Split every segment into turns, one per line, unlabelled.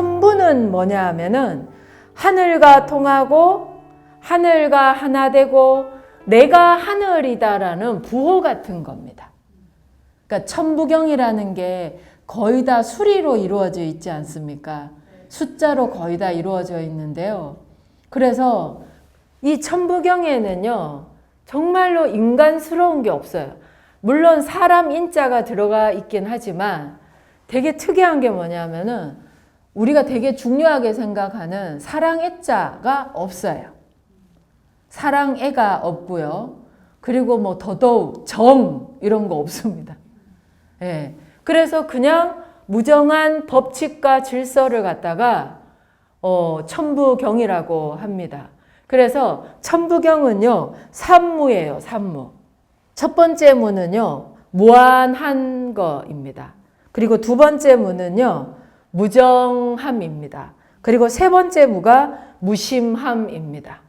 천부는 뭐냐 하면은 하늘과 통하고 하늘과 하나 되고 내가 하늘이다라는 부호 같은 겁니다. 그러니까 천부경이라는 게 거의 다 수리로 이루어져 있지 않습니까? 숫자로 거의 다 이루어져 있는데요. 그래서 이 천부경에는요, 정말로 인간스러운 게 없어요. 물론 사람 인자가 들어가 있긴 하지만 되게 특이한 게 뭐냐면은 우리가 되게 중요하게 생각하는 사랑애자가 없어요. 사랑애가 없고요. 그리고 뭐 더더욱 정 이런 거 없습니다. 예. 그래서 그냥 무정한 법칙과 질서를 갖다가 어, 천부경이라고 합니다. 그래서 천부경은요 산무예요 산무. 첫 번째 문은요 무한한 거입니다. 그리고 두 번째 문은요 무정함입니다. 그리고 세 번째 무가 무심함입니다.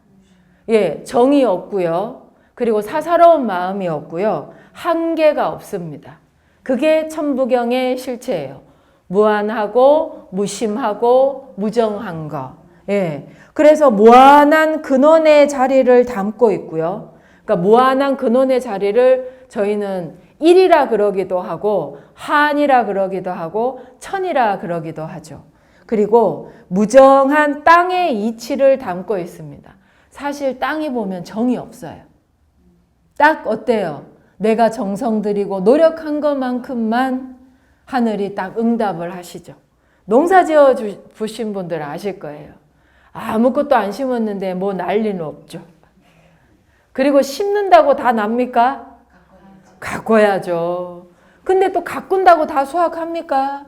예, 정이 없고요. 그리고 사사로운 마음이 없고요. 한계가 없습니다. 그게 천부경의 실체예요. 무한하고 무심하고 무정한 거. 예. 그래서 무한한 근원의 자리를 담고 있고요. 그러니까 무한한 근원의 자리를 저희는 일이라 그러기도 하고 한이라 그러기도 하고 천이라 그러기도 하죠. 그리고 무정한 땅의 이치를 담고 있습니다. 사실 땅이 보면 정이 없어요. 딱 어때요? 내가 정성 들이고 노력한 것만큼만 하늘이 딱 응답을 하시죠. 농사 지어 주신 분들 아실 거예요. 아무것도 안 심었는데 뭐 난리는 없죠. 그리고 심는다고 다 납니까? 가꿔야죠. 근데 또 가꾼다고 다 수확합니까?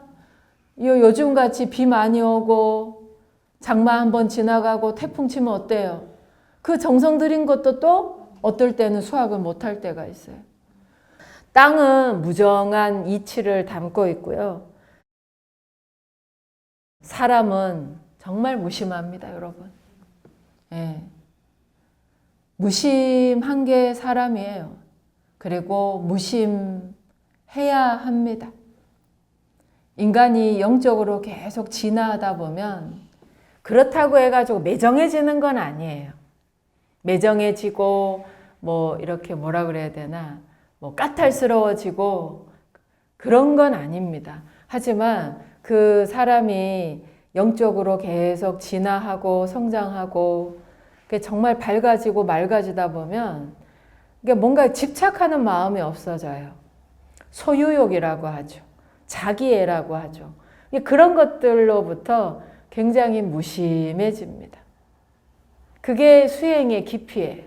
요, 요즘 같이 비 많이 오고, 장마 한번 지나가고, 태풍 치면 어때요? 그 정성 들인 것도 또 어떨 때는 수확을 못할 때가 있어요. 땅은 무정한 이치를 담고 있고요. 사람은 정말 무심합니다, 여러분. 예. 무심한 게 사람이에요. 그리고 무심해야 합니다. 인간이 영적으로 계속 진화하다 보면 그렇다고 해가지고 매정해지는 건 아니에요. 매정해지고 뭐 이렇게 뭐라 그래야 되나 뭐 까탈스러워지고 그런 건 아닙니다. 하지만 그 사람이 영적으로 계속 진화하고 성장하고 정말 밝아지고 맑아지다 보면 그러니까 뭔가 집착하는 마음이 없어져요. 소유욕이라고 하죠. 자기애라고 하죠. 그런 것들로부터 굉장히 무심해집니다. 그게 수행의 깊이예요.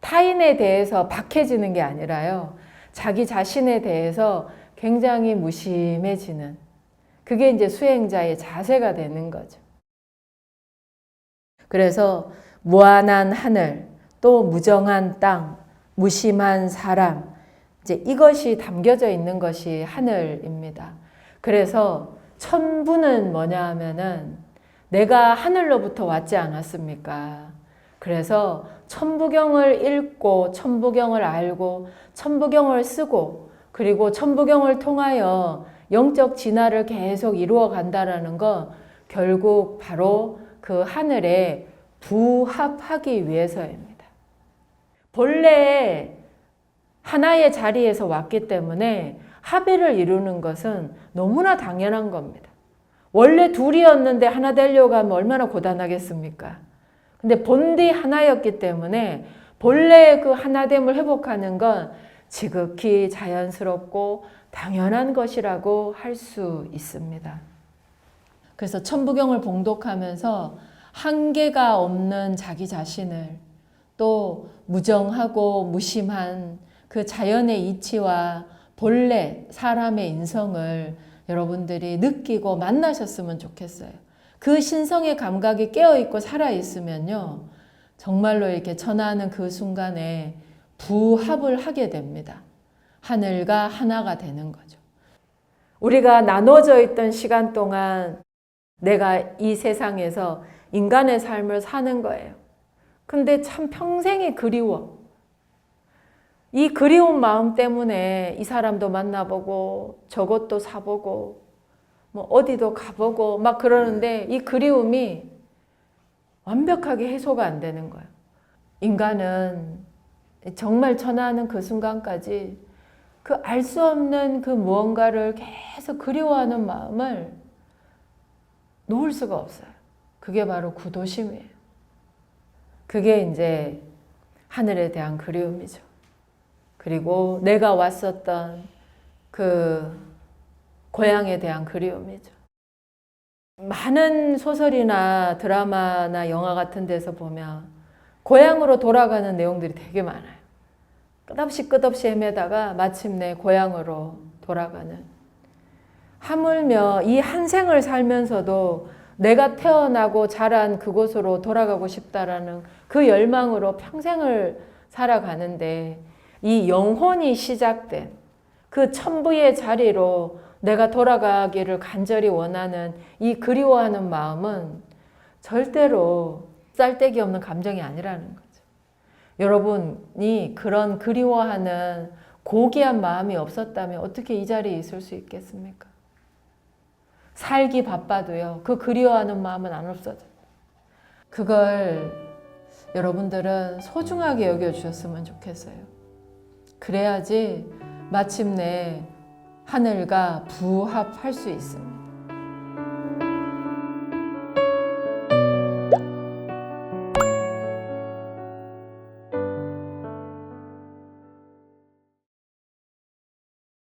타인에 대해서 박해지는 게 아니라요. 자기 자신에 대해서 굉장히 무심해지는 그게 이제 수행자의 자세가 되는 거죠. 그래서 무한한 하늘, 또 무정한 땅, 무심한 사람, 이제 이것이 담겨져 있는 것이 하늘입니다. 그래서 천부는 뭐냐 하면은 내가 하늘로부터 왔지 않았습니까? 그래서 천부경을 읽고 천부경을 알고 천부경을 쓰고 그리고 천부경을 통하여 영적 진화를 계속 이루어 간다라는 건 결국 바로 그 하늘에 부합하기 위해서입니다. 본래 하나의 자리에서 왔기 때문에 합의를 이루는 것은 너무나 당연한 겁니다. 원래 둘이었는데 하나 되려고 하면 얼마나 고단하겠습니까? 근데 본디 하나였기 때문에 본래의 그 하나됨을 회복하는 건 지극히 자연스럽고 당연한 것이라고 할 수 있습니다. 그래서 천부경을 봉독하면서 한계가 없는 자기 자신을 또 무정하고 무심한 그 자연의 이치와 본래 사람의 인성을 여러분들이 느끼고 만나셨으면 좋겠어요. 그 신성의 감각이 깨어있고 살아있으면요. 정말로 이렇게 전하는 그 순간에 부합을 하게 됩니다. 하늘과 하나가 되는 거죠. 우리가 나눠져 있던 시간 동안 내가 이 세상에서 인간의 삶을 사는 거예요. 근데 참 평생이 그리워. 이 그리운 마음 때문에 이 사람도 만나보고 저것도 사보고 뭐 어디도 가보고 막 그러는데 네. 이 그리움이 완벽하게 해소가 안 되는 거예요. 인간은 정말 전하는 그 순간까지 그 알 수 없는 그 무언가를 계속 그리워하는 마음을 놓을 수가 없어요. 그게 바로 구도심이에요. 그게 이제 하늘에 대한 그리움이죠. 그리고 내가 왔었던 그 고향에 대한 그리움이죠. 많은 소설이나 드라마나 영화 같은 데서 보면 고향으로 돌아가는 내용들이 되게 많아요. 끝없이 끝없이 헤매다가 마침내 고향으로 돌아가는. 하물며 이 한 생을 살면서도 내가 태어나고 자란 그곳으로 돌아가고 싶다라는 그 열망으로 평생을 살아가는데 이 영혼이 시작된 그 천부의 자리로 내가 돌아가기를 간절히 원하는 이 그리워하는 마음은 절대로 쌀떼기 없는 감정이 아니라는 거죠. 여러분이 그런 그리워하는 고귀한 마음이 없었다면 어떻게 이 자리에 있을 수 있겠습니까? 살기 바빠도요. 그 그리워하는 마음은 안 없어져요. 그걸 여러분들은 소중하게 여겨주셨으면 좋겠어요. 그래야지 마침내 하늘과 부합할 수 있습니다.